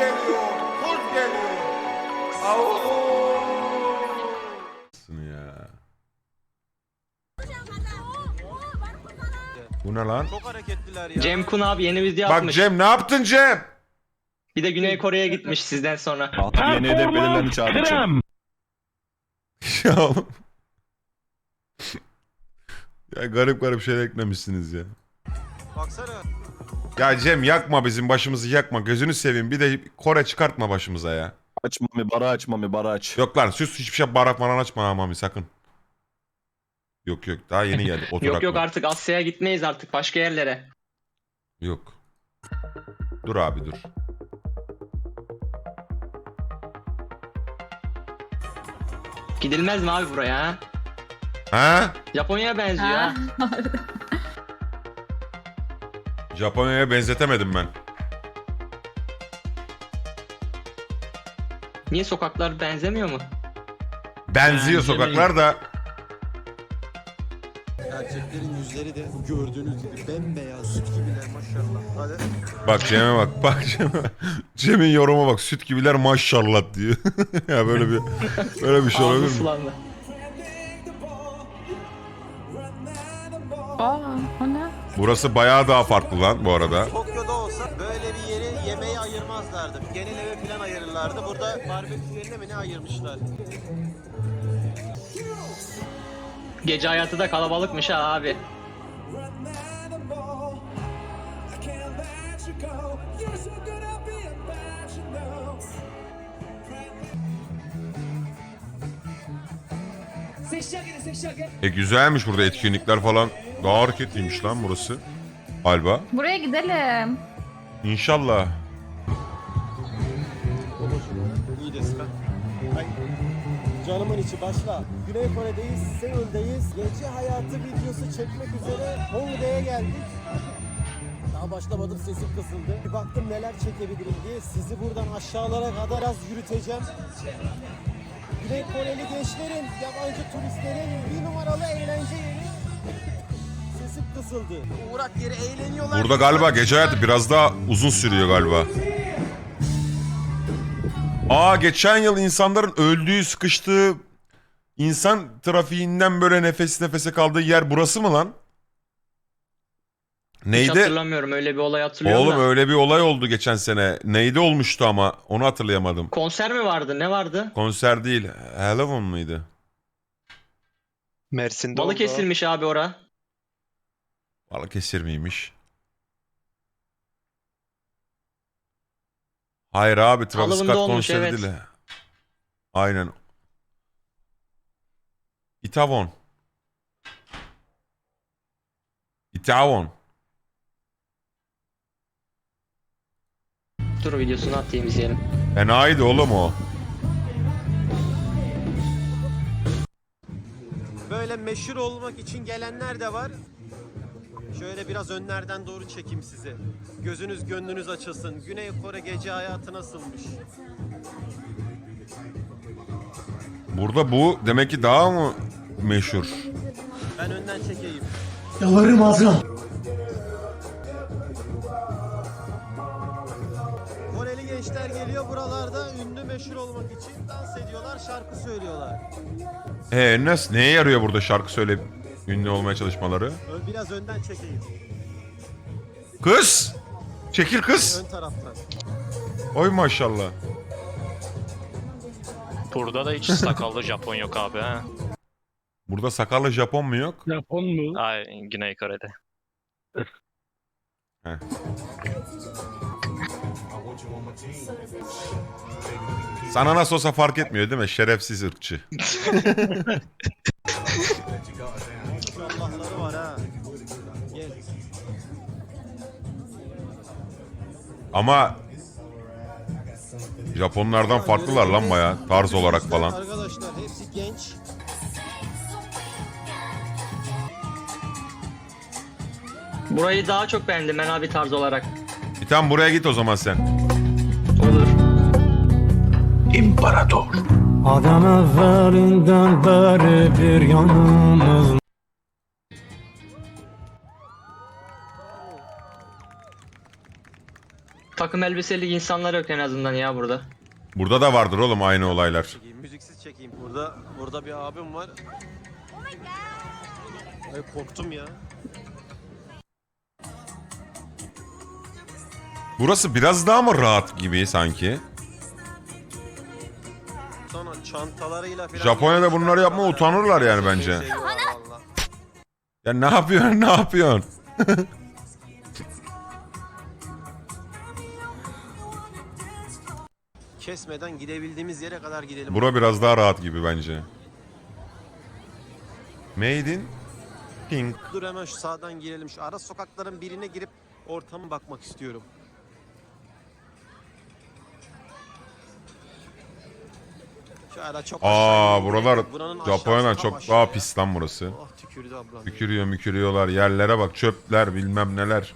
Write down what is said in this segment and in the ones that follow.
geliyor. Kuz geliyor. Ya. Bu ne lan? Çok hareketliler ya. Cem Kun abi yeni video Bak atmış. Cem ne yaptın Cem? Bir de Güney Kore'ye gitmiş sizden sonra. Artık yeni hedef belirlenmiş abi için. ya oğlum. ya garip garip şeyler eklemişsiniz ya. Baksana. Ya Cem yakma bizim başımızı yakma. Gözünü seveyim. Bir de Kore çıkartma başımıza ya. Aç mami bara aç mami bara aç. Yok lan sus hiçbir şey barak falan açma ha mami sakın. Yok yok daha yeni geldi. Oturak Yok yok artık Asya'ya gitmeyiz artık başka yerlere. Yok. Dur abi dur. Gidilmez mi abi buraya ha? Ha? Japonya'ya benziyor ha. Japonya'ya benzetemedim ben. Niye sokaklar benzemiyor mu? Benziyor sokaklar da. Erkeklerin yüzleri de gördüğünüz gibi bembeyaz süt gibiler maşallah. Hadi. Bak Cem'e bak. Bak Cem'e. Cem'in yoruma bak. Süt gibiler maşallah diyor. ya böyle bir böyle bir şey olabilir mi? sulandı. Aa, o ne? Burası bayağı daha farklı lan bu arada. Tokyo'da olsa böyle bir yeri yemeğe ayırmazlardı. Genel eve falan ayırırlardı. Burada barbekülerine mi ne ayırmışlar? Gece hayatı da kalabalıkmış ha abi. E güzelmiş burada etkinlikler falan. Daha hareketliymiş lan burası. Galiba. Buraya gidelim. İnşallah. Canımın içi başla. Güney Kore'deyiz, Seul'deyiz. Gece hayatı videosu çekmek üzere Hongdae'ye geldik. Daha başlamadım sesim kısıldı. Bir baktım neler çekebilirim diye sizi buradan aşağılara kadar az yürüteceğim. Güney Koreli gençlerin, yabancı turistlerin bir numaralı eğlence yeri. Kısıldı. Uğrak yeri eğleniyorlar. Burada galiba gece hayatı biraz daha uzun sürüyor galiba. Aa geçen yıl insanların öldüğü, sıkıştığı insan trafiğinden böyle nefes nefese kaldığı yer burası mı lan? Hiç Neydi? hatırlamıyorum öyle bir olay hatırlıyorum Oğlum da. öyle bir olay oldu geçen sene. Neydi olmuştu ama onu hatırlayamadım. Konser mi vardı ne vardı? Konser değil. Halloween mıydı? Mersin'de Balı oldu. kesilmiş abi ora. Balıkesir miymiş? Hayır abi Travis Scott olmuş, konseri evet. değil. Aynen. Itavon. Itavon. Dur videosunu atayım izleyelim. Fenaydı oğlum o. Böyle meşhur olmak için gelenler de var. Şöyle biraz önlerden doğru çekeyim sizi. Gözünüz gönlünüz açılsın. Güney Kore gece hayatı nasılmış? Burada bu demek ki daha mı meşhur? Ben önden çekeyim. Koreli gençler geliyor buralarda ünlü meşhur olmak için dans ediyorlar, şarkı söylüyorlar. He nasıl neye yarıyor burada şarkı söyleyip ünlü olmaya çalışmaları? Biraz önden çekeyim. Kız! Çekil kız. Ön taraftan. Oy maşallah. Burada da hiç sakallı Japon yok abi ha. Burada sakallı Japon mu yok? Japon mu? Ay Güney Kore'de. Sana nasıl olsa fark etmiyor değil mi? Şerefsiz ırkçı. Ama Japonlardan farklılar lan baya tarz olarak falan. Arkadaşlar hepsi genç. Burayı daha çok beğendim ben abi tarz olarak. Bir tane buraya git o zaman sen. Olur. Adam evvelinden beri bir yanımız takım elbiseli insanlar yok en azından ya burada. Burada da vardır oğlum aynı olaylar. Çekeyim, müziksiz çekeyim. Burada burada bir abim var. Ay korktum ya. Burası biraz daha mı rahat gibi sanki? Sonra çantalarıyla falan. Japonya'da bunları yapma utanırlar yani bence. Seviyorlar valla. Ya ne yapıyorsun ne yapıyorsun? Kesmeden gidebildiğimiz yere kadar gidelim. Bura biraz daha rahat gibi bence. Made in Pink. Dur hemen şu sağdan girelim. Şu ara sokakların birine girip ortama bakmak istiyorum. Şu ara çok Aa buralar Buranın Japonya'dan aşağısı tam çok aşağı. daha pis lan burası. Oh tükürdü ablam. Tükürüyor mükürüyorlar yerlere bak çöpler bilmem neler.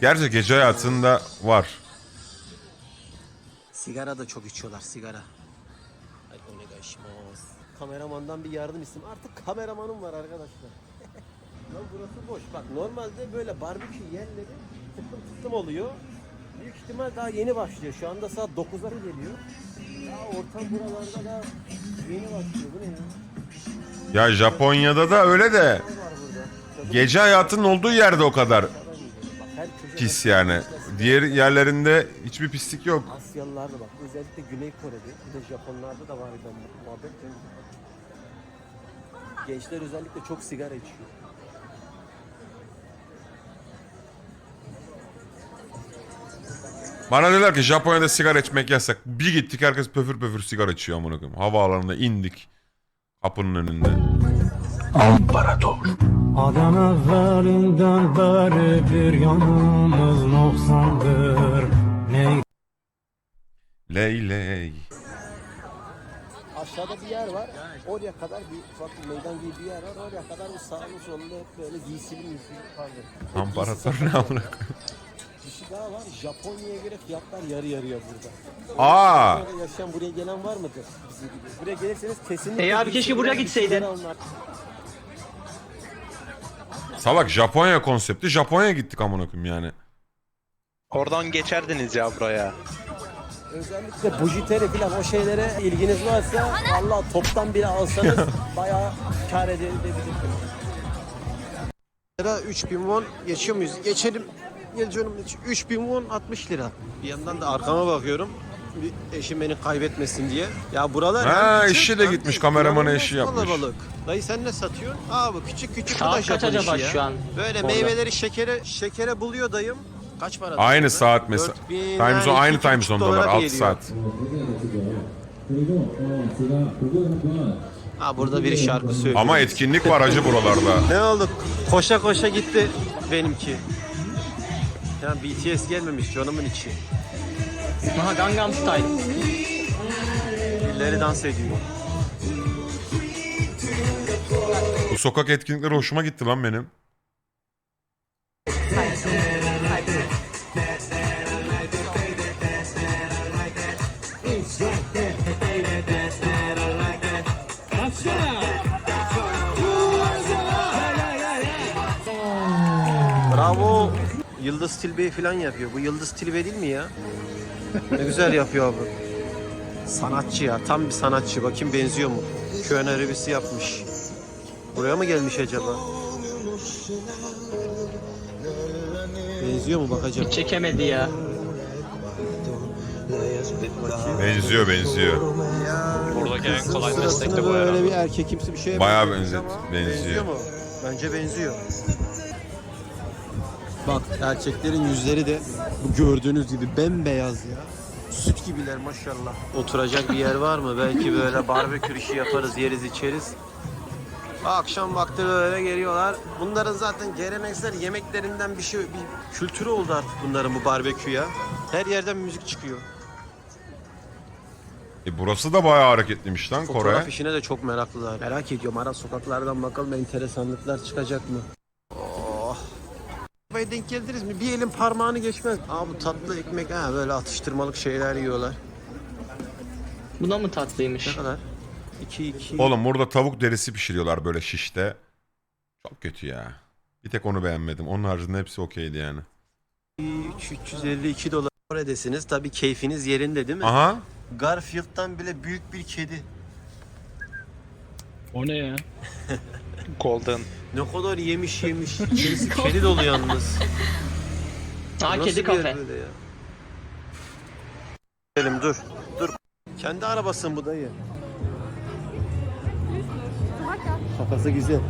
Gerçi gece hayatında var. Sigara da çok içiyorlar sigara. Ay o ne gaşmaz. Kameramandan bir yardım isim. Artık kameramanım var arkadaşlar. Lan burası boş. Bak normalde böyle barbekü yerleri tıklım tıklım oluyor. Büyük ihtimal daha yeni başlıyor. Şu anda saat 9'a geliyor. Daha ortam buralarda da yeni başlıyor. Bu ne ya? Ya Japonya'da da öyle de gece hayatının olduğu yerde o kadar Bak her köşede pis yani. Diğer yerlerinde hiçbir pislik yok. Asyalılarda bak özellikle Güney Kore'de bir de Japonlarda da var ben muhabbet dönüyor. Gençler özellikle çok sigara içiyor. Bana diyorlar ki Japonya'da sigara içmek yasak. Bir gittik herkes pöfür pöfür sigara içiyor amına koyayım. Havaalanına indik. Kapının önünde. Adem evvelinden beri bir yanımız noksandır Ne Ley ley. Aşağıda bir yer var. Oraya kadar bir ufak bir meydan gibi bir yer var. Oraya kadar bir sağlı sollu hep böyle giysili giysili pardon. Amparatör ne amına. Bir şey daha var. Japonya'ya göre fiyatlar yarı yarıya burada. Aa. Japonya'da yaşayan buraya gelen var mıdır? Bizim gibi. Buraya gelirseniz kesinlikle... E abi keşke buraya bir gitseydin. Salak Japonya konsepti. Japonya'ya gittik amına koyayım yani. Oradan geçerdiniz ya buraya. Özellikle bujiteri falan o şeylere ilginiz varsa Allah toptan bile alsanız bayağı kar edebilirsiniz. Lira 3000 won geçiyor muyuz? Geçelim. Gel canım 3000 won 60 lira. Bir yandan da arkama bakıyorum. Bir eşim beni kaybetmesin diye. Ya buralar Ha, hem küçük eşi de hem gitmiş, kameramanı inanılmaz eşi yapmış. Kalabalık. Dayı sen ne satıyorsun? Aa bu küçük küçük Saat da kaç acaba işi ya. şu an Böyle orada? meyveleri şekere şekere buluyor dayım. Kaç para? Aynı saat mesela. 4000, Time zone, aynı time zone'dalar. dolara 6 geliyor. saat. Ha burada biri şarkı söylüyor. Ama etkinlik var acı buralarda. Ne oldu? Koşa koşa gitti benimki. Ya BTS gelmemiş canımın içi. Aha Gangnam Style. Birileri dans ediyor. Bu sokak etkinlikleri hoşuma gitti lan benim. Bravo. Yıldız Tilbe'yi falan yapıyor. Bu Yıldız Tilbe değil mi ya? Ne güzel yapıyor abi. Sanatçı ya. Tam bir sanatçı. Bakayım benziyor mu? Köyün arabisi yapmış. Buraya mı gelmiş acaba? Benziyor mu bakacağım. Çekemedi ya. Benziyor benziyor. Buradaki en kolay meslek de bu böyle herhalde. bir erkekimsi bir şeye Bayağı benziyor benzet- ama benziyor. mu? Bence benziyor. Bak erkeklerin yüzleri de bu gördüğünüz gibi bembeyaz ya. Süt gibiler maşallah. Oturacak bir yer var mı? Belki böyle barbekü işi yaparız, yeriz, içeriz. Akşam vakti böyle geliyorlar. Bunların zaten geleneksel yemeklerinden bir şey, bir kültürü oldu artık bunların bu barbekü ya. Her yerden müzik çıkıyor. E burası da bayağı hareketliymiş lan Fotoğraf Kore. işine de çok meraklılar. Merak ediyorum ara sokaklardan bakalım enteresanlıklar çıkacak mı? Buraya denk geldiniz mi? Bir elin parmağını geçmez. Aa bu tatlı ekmek ha böyle atıştırmalık şeyler yiyorlar. Bu da mı tatlıymış? Ne kadar? 2 2 Oğlum burada tavuk derisi pişiriyorlar böyle şişte. Çok kötü ya. Bir tek onu beğenmedim. Onun haricinde hepsi okeydi yani. 352 dolar. Kore'desiniz. Tabii keyfiniz yerinde değil mi? Aha. Garfield'dan bile büyük bir kedi. O ne ya? Golden. Ne kadar yemiş yemiş. İçerisi kedi dolu yalnız. Aa Nasıl kedi bir yer kafe. böyle ya? Gidelim dur. Dur. Kendi arabasın bu dayı. Kafası güzel.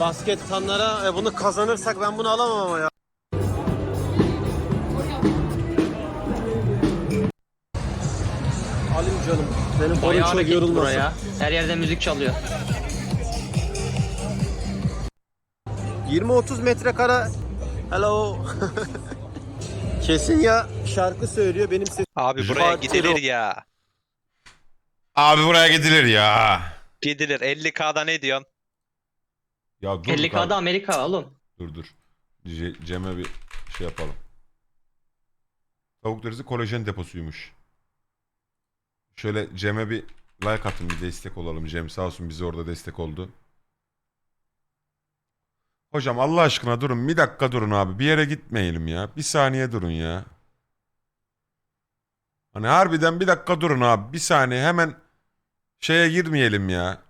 Basket tanlara e, bunu kazanırsak ben bunu alamam ama ya. Alayım canım. Benim boyum Bayağı çok yorulmasın. buraya. Her yerde müzik çalıyor. 20-30 metrekare. Hello. Kesin ya şarkı söylüyor benim sesim. Abi buraya gidilir ya. Abi buraya gidilir ya. Gidilir. 50k'da ne diyorsun? Ya dur. 50k'da Amerika oğlum. Dur dur. Ce- Cem'e bir şey yapalım. Tavuk derisi kolajen deposuymuş. Şöyle Cem'e bir like atın bir destek olalım. Cem sağ olsun bize orada destek oldu. Hocam Allah aşkına durun. Bir dakika durun abi. Bir yere gitmeyelim ya. Bir saniye durun ya. Hani harbiden bir dakika durun abi. Bir saniye hemen şeye girmeyelim ya.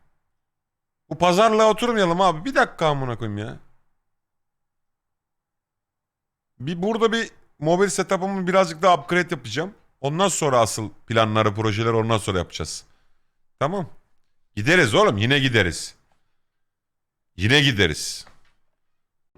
Bu pazarlığa oturmayalım abi. Bir dakika amına koyayım ya. Bir burada bir mobil setup'ımı birazcık daha upgrade yapacağım. Ondan sonra asıl planları, projeleri ondan sonra yapacağız. Tamam. Gideriz oğlum. Yine gideriz. Yine gideriz.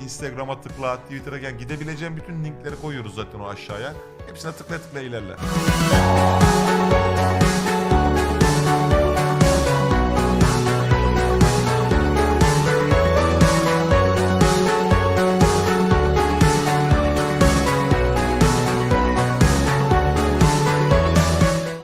Instagram'a tıkla, Twitter'a gel. Gidebileceğin bütün linkleri koyuyoruz zaten o aşağıya. Hepsine tıkla tıkla ilerle.